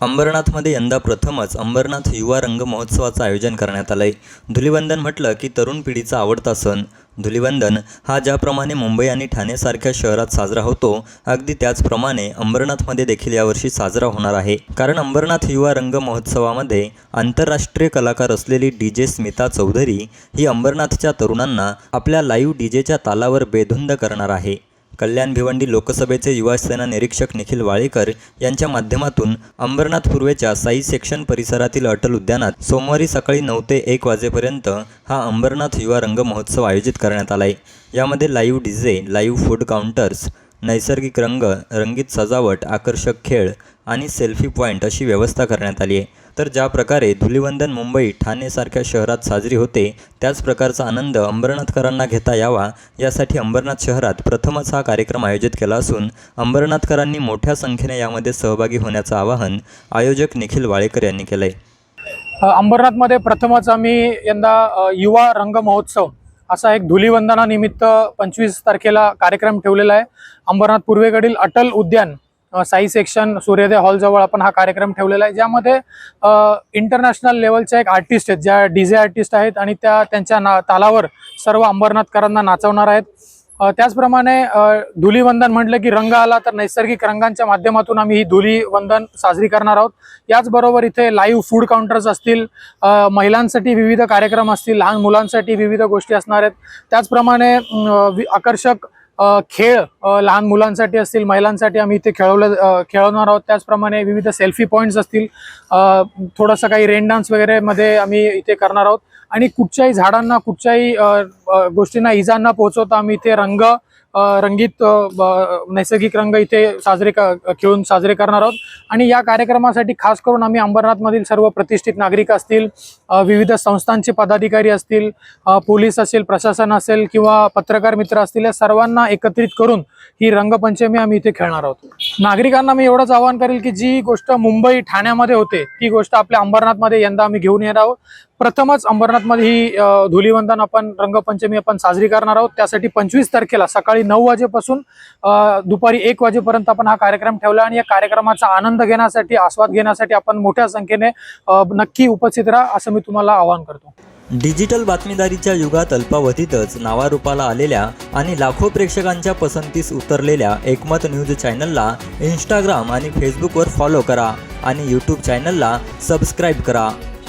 अंबरनाथमध्ये यंदा प्रथमच अंबरनाथ युवा रंग महोत्सवाचं आयोजन करण्यात आलं आहे धुलिवंदन म्हटलं की तरुण पिढीचा आवडता सण. धुलिवंदन हा ज्याप्रमाणे मुंबई आणि ठाणेसारख्या शहरात साजरा होतो अगदी त्याचप्रमाणे अंबरनाथमध्ये देखील यावर्षी साजरा होणार आहे. कारण अंबरनाथ युवा रंग महोत्सवामध्ये आंतरराष्ट्रीय कलाकार असलेली डी जे स्मिता चौधरी ही अंबरनाथच्या तरुणांना आपल्या लाईव्ह डी जेच्या तालावर बेधुंद करणार आहे. कल्याण भिवंडी लोकसभेचे युवा सेना निरीक्षक निखिल वाळेकर यांच्या माध्यमातून अंबरनाथ पूर्वेच्या साई सेक्शन परिसरातील अटल उद्यानात सोमवारी सकाळी नऊ ते एक वाजेपर्यंत हा अंबरनाथ युवा रंग महोत्सव आयोजित करण्यात आला आहे यामध्ये live D J live food counters नैसर्गिक रंग रंगीत सजावट आकर्षक खेळ आणि सेल्फी पॉईंट अशी व्यवस्था करण्यात आली आहे. तर ज्या प्रकारे धुलिवंदन मुंबई ठाणेसारख्या शहरात साजरी होते त्याच प्रकारचा आनंद अंबरनाथकरांना घेता यावा. यासाठी अंबरनाथ शहरात प्रथमच हा कार्यक्रम आयोजित केला असून अंबरनाथकरांनी मोठ्या संख्येने यामध्ये सहभागी होण्याचं आवाहन आयोजक निखिल वाळेकर यांनी केलं आहे अंबरनाथमध्ये प्रथमच आम्ही यंदा युवा रंग महोत्सव असा एक धुलिवंदनानिमित्त पंचवीस तारखेला कार्यक्रम ठेवलेला आहे. अंबरनाथ पूर्वेकडील अटल उद्यान साई सेक्शन सूर्योदय हॉलजवळ आपण हा कार्यक्रम ठेवलेला आहे ज्यामध्ये इंटरनॅशनल लेवलच्या एक आर्टिस्ट आहेत ज्या डी जे आर्टिस्ट आहेत आणि त्या त्यांच्या ना तालावर सर्व अंबरनाथकरांना नाचवणार आहेत. त्याचप्रमाणे धुलीवंदन म्हटलं की रंग आला तर नैसर्गिक रंगांच्या माध्यमातून आम्ही ही धुलीवंदन साजरी करणार आहोत. याचबरोबर इथे लाईव्ह फूड काउंटर्स असतील महिलांसाठी विविध कार्यक्रम असतील लहान मुलांसाठी विविध गोष्टी असणार आहेत. त्याचप्रमाणे वि- आकर्षक खेळ लहान मुलांसाठी असतील महिलांसाठी आम्ही इथे खेळवलं खेळवणार आहोत. त्याचप्रमाणे विविध सेल्फी पॉईंट्स असतील. थोडंसं काही रेन डान्स वगैरे मध्ये आम्ही इथे करणार आहोत. आणि कुठच्याही झाडांना कुठच्याही गोष्टींना इजा न पोहोचवता आम्ही इथे रंग रंगीत नैसर्गिक रंग इथे साजरे खेळून साजरे करणार आहोत. आणि या कार्यक्रमासाठी खास करून आम्ही अंबरनाथमधील सर्व प्रतिष्ठित नागरिक असतील विविध संस्थांचे पदाधिकारी असतील पोलीस असेल प्रशासन असेल किंवा पत्रकार मित्र असतील या सर्वांना एकत्रित करून ही रंगपंचमी आम्ही इथे खेळणार आहोत. नागरिकांना मी एवढंच आवाहन करेल की जी गोष्ट मुंबई ठाण्यामध्ये होते ती गोष्ट आपल्या अंबरनाथमध्ये यंदा आम्ही घेऊन येणार आहोत. प्रथमच अंबरनाथमध्ये ही धुलीवंदन आपण रंगपंचमी आपण साजरी करणार आहोत. त्यासाठी पंचवीस तारखेला सकाळी नऊ वाजेपासून दुपारी एक वाजेपर्यंत आपण हा कार्यक्रम ठेवला आणि या कार्यक्रमाचा आनंद घेण्यासाठी आस्वाद घेण्यासाठी आपण मोठ्या संख्येने नक्की उपस्थित राहा असं मी तुम्हाला आवाहन करतो. डिजिटल बातमीदारीच्या युगात अल्पावधीतच नावारूपाला आलेल्या आणि लाखो प्रेक्षकांच्या पसंतीस उतरलेल्या एकमत न्यूज चॅनलला इंस्टाग्राम आणि फेसबुकवर फॉलो करा आणि यूट्यूब चॅनलला सबस्क्राईब करा.